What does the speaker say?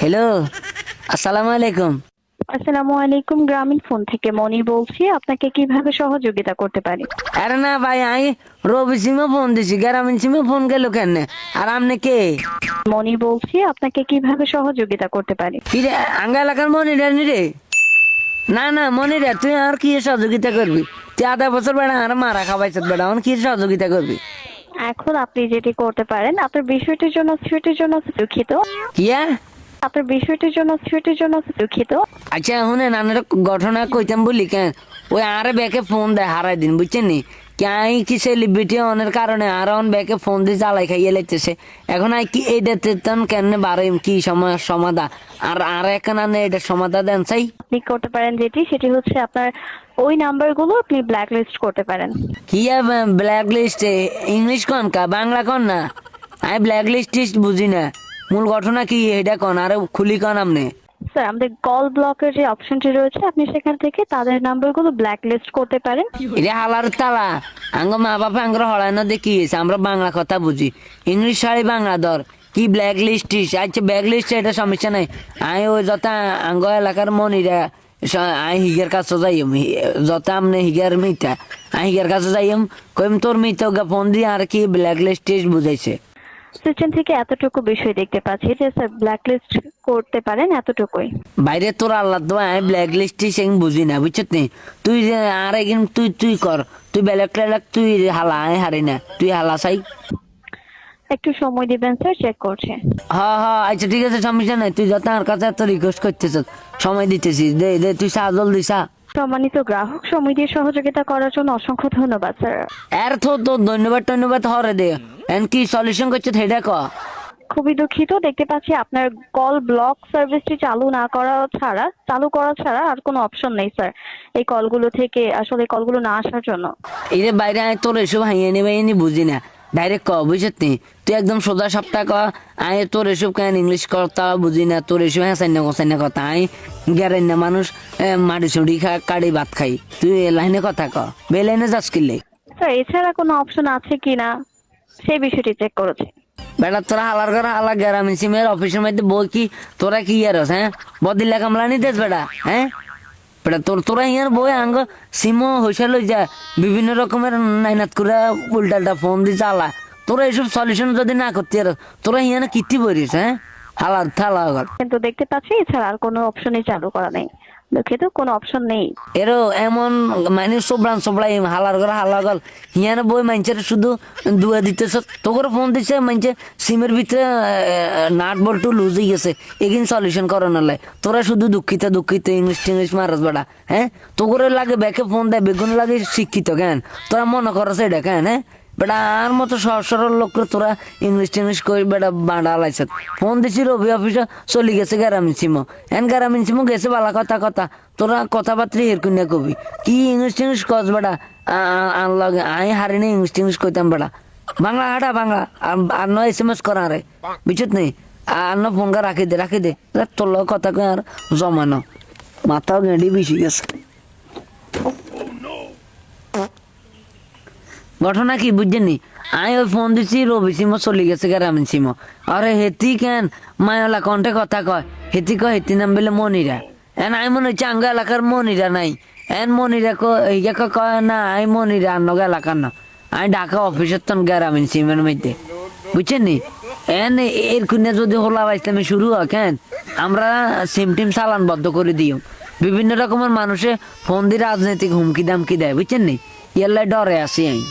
Hello আসসালামু আলাইকুম আসসালামু আলাইকুম গ্রামীণ ফোন থেকে মনি বলছি আপনাকে কীভাবে সহযোগিতা করতে পারি? আরে না ভাই আমি রবি সিমে ফোন দিছি গ্রামীণ সিমে ফোন গেল কেন? আর আপনি কে? মনি বলছি আপনাকে কীভাবে সহযোগিতা করতে পারি? কি রে আঙ্গা এলাকার মনিরা নি রে? না না মনিরা তুই আর কি সহযোগিতা করবি? তুই আধা বছর বেড়া আর মারা খাবাইছ বেড়া আমার কি সহযোগিতা করবি? এখন আপনি যেটি করতে পারেন আপনার বিষয়টির জন্য সিউটির জন্য দুঃখিত কিয়া? আপনার বিষয়টির জন্য সিউটির জন্য দুঃখিত। আচ্ছা শুনে নানের ঘটনা কইতাম বলি কেন? ওই আরে ব্যাকে ফোন দেয় হারাই দিন বুঝছেন নি? কি সেলিব্রিটি অনের কারণে আর অন ব্যাকে ফোন দিয়ে জ্বালাই খাইয়ে লেগতেছে এখন আই কি কেন বারে কি সময় সমাধা? আর আর এখন আনে এটা সমাধা দেন চাই? আপনি করতে পারেন যেটি সেটি হচ্ছে আপনার ওই নাম্বারগুলো আপনি ব্ল্যাক লিস্ট করতে পারেন। কি ব্ল্যাক লিস্ট ইংলিশ কন কা? বাংলা কন না? আমি ব্ল্যাক লিস্ট বুঝি না। মূল ঘটনা কি? এটা কন? আরে খুলি কন আপনি? স্যার আমাদের কল ব্লকের যে অপশনটি রয়েছে আপনি সেখান থেকে তাদের নাম্বারগুলো ব্ল্যাক লিস্ট করতে পারেন। এটা হালার তালা। আঙ্গ মা বাবা আঙ্গর হলানো দেখিয়েছে। আমরা বাংলা কথা বুঝি। ইংলিশ শাড়ি বাংলা দর কি ব্ল্যাক লিস্ট আচ্ছা ব্ল্যাক লিস্ট এটা সমস্যা নাই। আমি ওই যত আঙ্গ এলাকার মনিরা আই হিগের কাছে যাইম। যত আমনে হিগার মিতা আই হিগের কাছে যাইম। কইম তোর মিতা ফোন দিয়ে আর কি ব্ল্যাক লিস্ট বুঝাইছে। সিস্টেম থেকে এতটুকু বিষয় দেখতে পাচ্ছি যে স্যার ব্ল্যাক লিস্ট করতে পারেন এতটুকুই। বাইরে তোর আল্লাহ ব্ল্যাক লিস্ট সেং বুঝি না বুঝছত নি? তুই যে আর একদিন তুই তুই কর তুই ব্ল্যাক টেলাক তুই হালা হারি না তুই হালা চাই। একটু সময় দিবেন স্যার চেক করছে। হ্যাঁ হ্যাঁ আচ্ছা ঠিক আছে সমস্যা নাই তুই যত আমার কাছে এত রিকোয়েস্ট করতেছ সময় দিতেছিস দে দে তুই চা জলদি চা। সম্মানিত গ্রাহক সময় দিয়ে সহযোগিতা করার জন্য অসংখ্য ধন্যবাদ স্যার। এর তো তো ধন্যবাদ ধন্যবাদ হরে দে। এন কি সলিউশন করছে সেটা ক খুবই দুঃখিত দেখতে পাচ্ছি আপনার কল ব্লক সার্ভিসটি চালু না করা ছাড়া চালু করা ছাড়া আর কোনো অপশন নেই স্যার এই কলগুলো থেকে আসলে কলগুলো না আসার জন্য। এই রে বাইরে আমি তোর এসব হাইয়ে নেবে নি বুঝি না। ডাইরেক্ট ক বুঝছত নি? তুই একদম সোজা সপ্তাহ ক। আই তোর এসব কেন ইংলিশ কথা বুঝি না তোর এসব হ্যাঁ সাইন্য সাইন্য কথা আই গ্যারেন না মানুষ মাটি চুড়ি খা কাড়ি ভাত খাই। তুই লাইনে কথা ক। বে লাইনে যাস কিনলে স্যার এছাড়া কোনো অপশন আছে কিনা সেই বিষয়টি চেক করেছি। বেটা তোরা হালার করে হালা গ্রামীণ সিমের অফিসের মধ্যে বই কি তোরা কি ইয়ারস হ্যাঁ? বদিল্লা কামলা নিতেস বেটা হ্যাঁ? বেটা তোর তোরা ইয়ার বই আঙ্গ সিমও হইসা লই যা বিভিন্ন রকমের নাইনাত করে উল্টালটা ফোন দি চালা। তোরা এইসব সলিউশন যদি না করতে আর তোরা ইয়ানে কিতি বলিস হ্যাঁ? হালার থালা ঘর। কিন্তু দেখতে পাচ্ছি এছাড়া আর কোনো অপশনই চালু করা নেই। দুঃখিত কোনো অপশন নেই। এরও এমন মানে সোবরান সোবলাই হালার ঘর হালার ঘর। হিয়ানে বই মানছে শুধু দুয়া দিতেছ তোকে ফোন দিছে মানছে সিমের ভিতরে নাট বল্টু লুজ হয়ে গেছে। এগিন সলিউশন করানোর লাই তোরা শুধু দুঃখিত দুঃখিত ইংলিশ টিংলিশ মারাস বেড়া হ্যাঁ? তোকে লাগে ব্যাকে ফোন দেয়, বেগুন লাগে শিক্ষিত কেন? তোরা মনে করস এটা কেন হ্যাঁ? বেটা, আর মতো সহজ সরল লোক তোরা ইংলিশ টিংলিশ কই বেটা বাঁড়া লাইছে ফোন দিছি রবি অফিসে, চলি গেছে গ্রামীণ সিমো। এন গ্রামীণ সিমো গেছে বালা কথা কথা। তোরা কথাবার্তা এরকম না কবি। কি ইংলিশ টিংলিশ কস বেটা? আনলগ আমি হারি না ইংলিশ টিংলিশ কইতাম বেটা। বাংলা হাঁটা বাংলা আর- নয় এস এম এস করা রে। বুঝছত নেই? আর ন ফোন কা রাখি দে রাখি দে। তোর কথা কই আর জমানো মাথাও গেঁড়ি বেশি গেছে। ঘটনা কি বুঝছেন আমি ওই ফোন দিছি, রবি সিমো চলে গেছে, গ্রামীণ সিমো। আরে হেতি কেন? মায়লা কণ্ঠে কথা কয়। হেতি কয়, হেতি নাম বলে মনিরা। এন আমি মনে হচ্ছে আঙ্গ এলাকার মনিরা নাই। এন মনিরা এইগা কয়, না আমি মনিরা আন্নগ এলাকার না। আমি ঢাকা অফিসের তন গ্রামীণ সিমের মধ্যে। বুঝছেন নি এন এর কুনে যদি হোলা বাইসলামে শুরু হয়, কেন? আমরা সিম টিম চালান বদ্ধ করে দিও। বিভিন্ন রকমের মানুষে ফোন দিয়ে রাজনৈতিক হুমকি দামকি দেয় বুঝছেন নি ইয়াল্লাই ডরে আসি আমি।